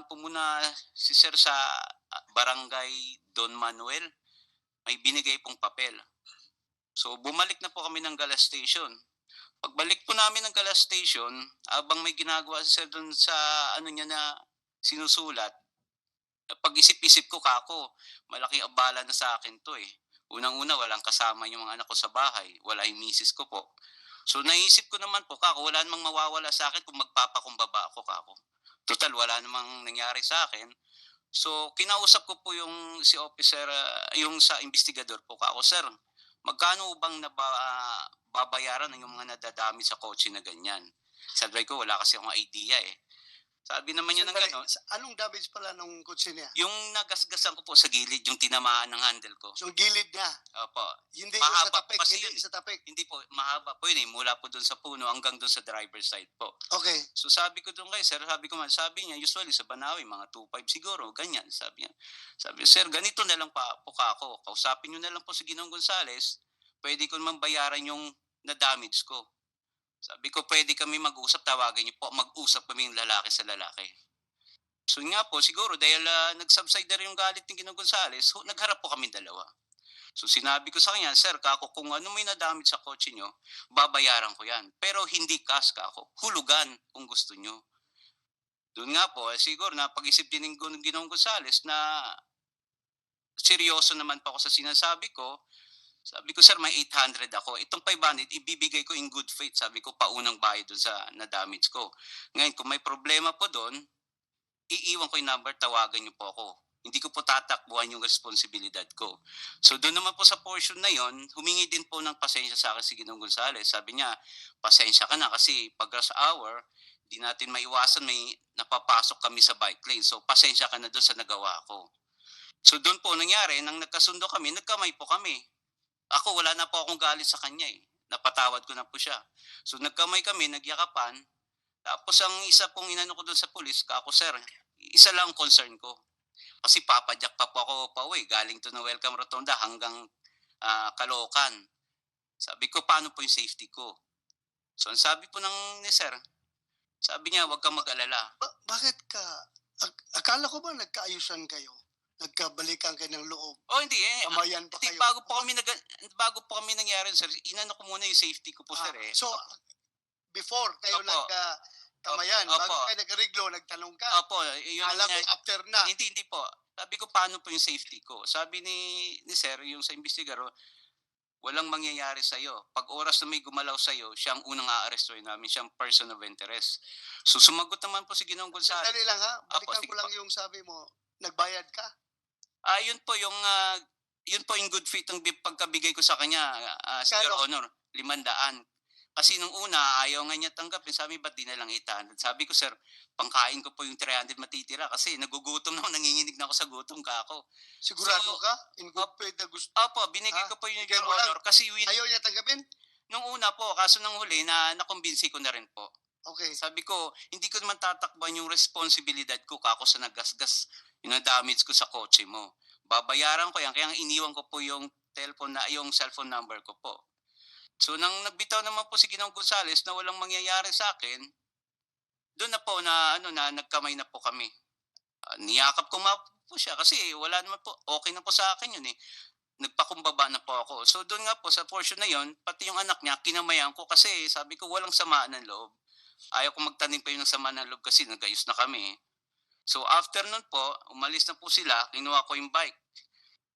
dumaan po muna si Sir sa ah, barangay Don Manuel. May binigay pong papel. So bumalik na po kami ng Galas Station. Pagbalik po namin ng Galas Station, abang may ginagawa si Sir doon sa ano niya na sinusulat, pag-isip-isip ko kako, malaki abala na sa akin to eh. Unang-una, walang kasama yung mga anak ko sa bahay. Wala yung misis ko po. So naisip ko naman po, kako, wala namang mawawala sa akin kung magpapakumbaba ako, kako. Total, wala namang nangyari sa akin. So kinausap ko po yung si officer, ah, yung sa investigador po, kako, sir, magkano bang naba, ah, babayaran ng yung mga nadadami sa kotse na ganyan? Sabi ko, wala kasi akong idea eh. Sabi naman niya ng gano'n, Anong damage pala nung kotse niya? yung nagasgasan ko po sa gilid, yung tinamaan ng handle ko. So gilid niya. Opo. Hindi yung sa Mahaba tapik. kasi Hindi yun. sa tapik. Hindi po, mahaba po yun eh. Mula po doon sa puno hanggang doon sa driver's side po. Okay. So sabi ko doon kay sir, sabi ko man, sabi niya, usually sa Banawi, mga 2.5 siguro, ganyan, sabi niya. Sabi, sir, ganito na lang pa po ka ako. Kausapin niyo na lang po si Ginong Gonzales, pwede ko naman bayaran yung na-damage ko. Sabi ko, pwede kami mag-usap, tawagin niyo po, mag-usap kami yung lalaki sa lalaki. So nga po, siguro dahil ah, nag-subside na rin yung galit ni Ginong Gonzales, hu- nagharap po kami dalawa. So sinabi ko sa kanya, sir, kako, kung ano may na-damage sa kotse niyo, babayaran ko yan. Pero hindi cash ka ako. Hulugan kung gusto nyo. Doon nga po, eh, siguro napag-isip din ng Ginong Gonzales na seryoso naman pa ako sa sinasabi ko. Sabi ko, sir, may 800 ako. Itong 500, ibibigay ko in good faith. Sabi ko, paunang bayad doon sa na-damage ko. Ngayon, kung may problema po doon, iiwan ko yung number, tawagan niyo po ako. Hindi ko po tatakbuhan yung responsibilidad ko. So doon naman po sa portion na yon, humingi din po ng pasensya sa akin si Ginong Gonzales. Sabi niya, pasensya ka na kasi pag rush hour, di natin maiwasan may napapasok kami sa bike lane. So pasensya ka na doon sa nagawa ko. So doon po nangyari, nang nagkasundo kami, nagkamay po kami. Ako wala na po akong galit sa kanya eh. Napatawad ko na po siya. So nagkamay kami, nagyakapan. Tapos ang isa pong inano ko doon sa pulis, kako sir, isa lang ang concern ko. Kasi papadyak pa po ako pa uwi. Galing to na Welcome Rotonda hanggang ah, Caloocan. Sabi ko, paano po yung safety ko? So, ang sabi po ng ni sir, sabi niya, huwag kang mag-alala. Ba- bakit ka? ak- akala ko ba nagkaayusan kayo? Nagkabalikan kayo ng loob? Oh, hindi eh. Kamayan pa kayo? bago po kami nag bago po kami nangyari, sir, inano ko muna yung safety ko po, Ah, sir eh. So, before kayo Opo. nagkatamayan, Opo. bago kayo nagreglo, nagtanong ka. Opo, yun Alam ko nangyari. after na. Hindi, hindi po. Sabi ko, paano po yung safety ko? Sabi ni, ni sir, yung sa investigaro, walang mangyayari sa'yo. Pag oras na may gumalaw sa'yo, siya ang unang aarestuin namin. Siya ang person of interest. So, sumagot naman po si Ginong Gonzales. Sandali lang ha, balikan sige ko lang po. yung sabi mo, nagbayad ka? Ah, yun po yung, ah, yun po yung good faith ng bi- pagkabigay ko sa kanya, ah, Sir Kano? Honor, limandaan. Kasi nung una, ayaw nga niya tanggapin. Sabi, ba't di na lang 800? Sabi ko, sir, pangkain ko po yung 300 matitira kasi nagugutom na ako, nanginginig na ako sa gutom ka ako. Sigurado So, ka? In good faith na gusto. Opo, binigay Ah, ko po yung Your mo lang. Honor kasi win, Ayaw niya tanggapin? nung una po, kaso nang huli na nakumbinsi ko na rin po. Okay. Sabi ko, hindi ko naman tatakban yung responsibilidad ko kako sa nagasgas, na-damage ko sa kotse mo. Babayaran ko yan, kaya iniwan ko po yung telephone na, yung cellphone number ko po. So nang nagbitaw naman po si Ginong Gonzales na walang mangyayari sa akin, doon na po na ano na nagkamay na po kami. Ah, niyakap ko nga po siya kasi wala naman po okay na po sa akin yun eh. Nagpakumbaba na po ako. So doon nga po sa portion na yon, pati yung anak niya kinamayan ko kasi sabi ko walang samaan ng loob ayaw ko magtanim pa yun ng sama ng loob kasi nagayos na kami. So after nun po, umalis na po sila, kinuha ko yung bike.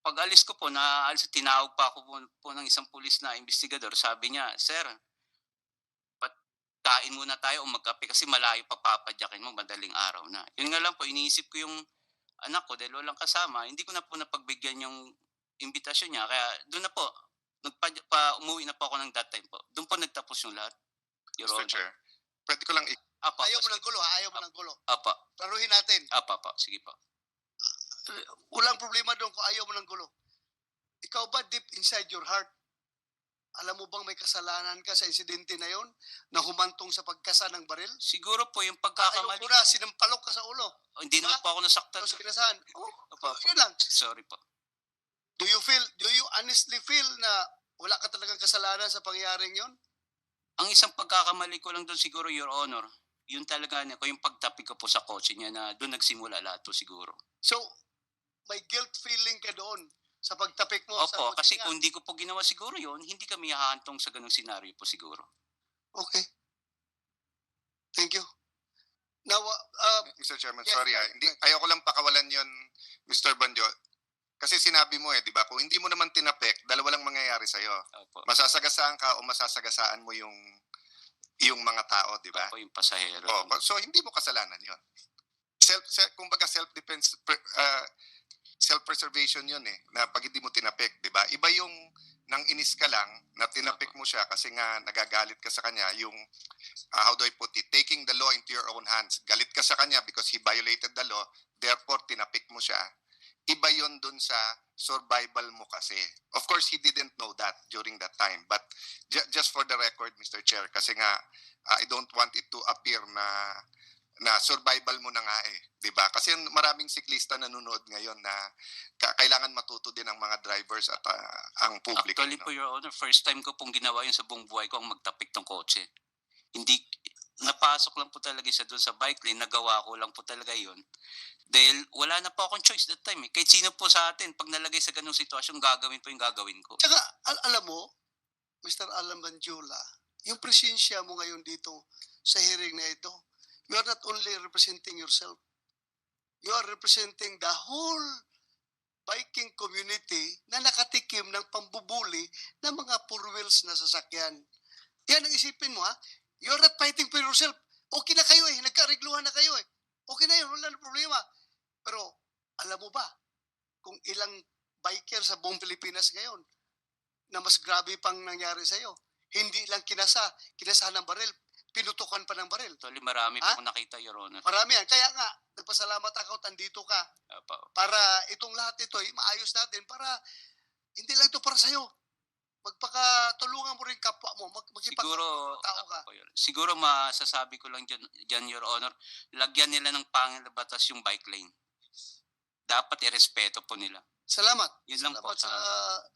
Pag alis ko po, na tinawag pa ako po, po ng isang pulis na investigador. Sabi niya, Sir, kain muna tayo o magkape kasi malayo pa papadyakin mo, madaling araw na. Yun nga lang po, iniisip ko yung anak ko dahil walang kasama, hindi ko na po napagbigyan yung imbitasyon niya. Kaya doon na po, nagpa, pa, umuwi na po ako ng that time po. Doon po nagtapos yung lahat. Your Mr. Honor. Chair, pwede ko lang Apa, Ayaw mo ng gulo ha? Ayaw mo ng gulo. Apa, Laruhin natin. apa, apa. Sige po. Walang problema doon kung ayaw mo ng gulo. Ikaw ba deep inside your heart, alam mo bang may kasalanan ka sa insidente na yon na humantong sa pagkasa ng baril? Siguro po yung Ayaw pagkakamali. ko na, sinampalok ka sa ulo. Oh, hindi naman po ako nasaktan. Tapos kinasahan. Oh, Apa, yun lang. Sorry po. Do you feel, do you honestly feel na wala ka talagang kasalanan sa pangyayaring yon? Ang isang pagkakamali ko lang doon siguro, Your Honor, yun talaga na ko yung pagtapik ko po sa kotse niya na doon nagsimula lahat to siguro. So, may guilt feeling ka doon sa pagtapik mo sa Opo, kotse kasi niya. kung hindi ko po ginawa siguro yun, hindi kami hahantong sa ganung senaryo po siguro. Okay. Thank you. Now, uh, Mr. Chairman, Yes, sorry ah. Hindi, right. ayoko lang pakawalan yon Mr. Banjo. Kasi sinabi mo eh, di ba? Kung hindi mo naman tinapik, dalawa lang mangyayari sa'yo. Opo, Masasagasaan ka o masasagasaan mo yung yung mga tao, di ba? opo yung pasahero. Oh, so hindi mo kasalanan 'yon. Self, self kumbaga self defense self preservation 'yon eh na pag hindi mo tinapik, 'di ba? Iba yung nang inis ka lang na tinapik mo siya kasi nga nagagalit ka sa kanya yung ah, how do I put it taking the law into your own hands. Galit ka sa kanya because he violated the law, therefore tinapik mo siya. Iba yon dun sa survival mo kasi. Of course, he didn't know that during that time. But ju- just for the record, Mr. Chair, kasi nga uh, I don't want it to appear na na survival mo na nga eh, 'di ba? Kasi maraming siklista nanonood ngayon na ka- kailangan matuto din ang mga drivers at ah, ang publiko. Actually no? po, Your Honor, first time ko pong ginawa yun sa buong buhay ko ang magtapik ng kotse. Hindi, napasok lang po talaga siya doon sa bike lane, nagawa ko lang po talaga yun. Dahil wala na po akong choice that time eh. Kahit sino po sa atin, pag nalagay sa ganung sitwasyon, gagawin po yung gagawin ko. tsaka, al- alam mo, Mr. Alan Banjula, yung presensya mo ngayon dito sa hearing na ito, you are not only representing yourself, you are representing the whole biking community na nakatikim ng pambubuli ng mga four wheels na sasakyan. Yan ang isipin mo ha. You are not fighting for yourself. Okay na kayo eh. Nagkarigluhan na kayo eh. Okay na yun. Wala na problema. Pero alam mo ba kung ilang biker sa buong Pilipinas ngayon na mas grabe pang nangyari sa iyo. Hindi lang kinasa, kinasa ng baril, pinutukan pa ng baril. Actually, marami Ha? po akong nakita, Your Honor. Marami yan. Kaya nga, nagpasalamat ako, tandito ka Opo. para itong lahat ito ay maayos natin para hindi lang ito para sa'yo. Magpakatulungan mo rin kapwa mo. Mag, Siguro, tao ka. Siguro masasabi ko lang dyan, dyan, Your Honor, lagyan nila ng pangil na batas yung bike lane. Dapat irespeto po nila. Salamat. Yun lang po. Salamat sa Ah,